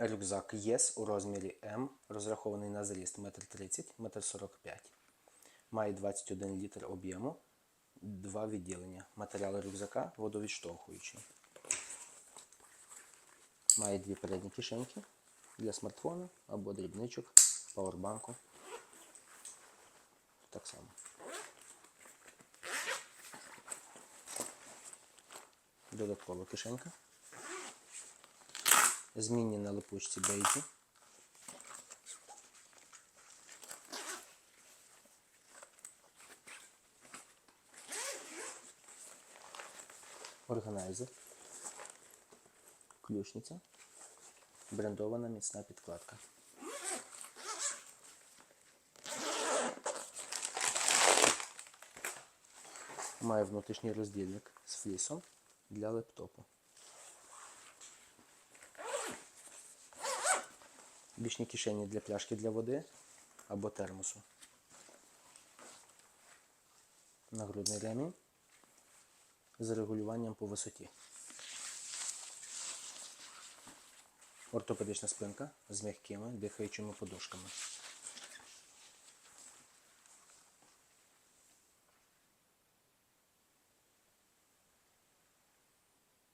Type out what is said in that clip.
Рюкзак ЄС у розмірі М, розрахований на зріст 1,30 м, 1,45 м. Має 21 літр об'єму, два відділення. Матеріал рюкзака водовідштовхуючий. Має дві передні кишеньки для смартфона або дрібничок, павербанку. Так само. Додаткова кишенька. Змінні на липучці бейджі. Органайзер. Ключниця. Брендована міцна підкладка. Має внутрішній роздільник з флісом для лептопу. Бічні кишені для пляшки для води або термосу. Нагрудний ремінь з регулюванням по висоті. Ортопедична спинка з м'якими дихаючими подушками.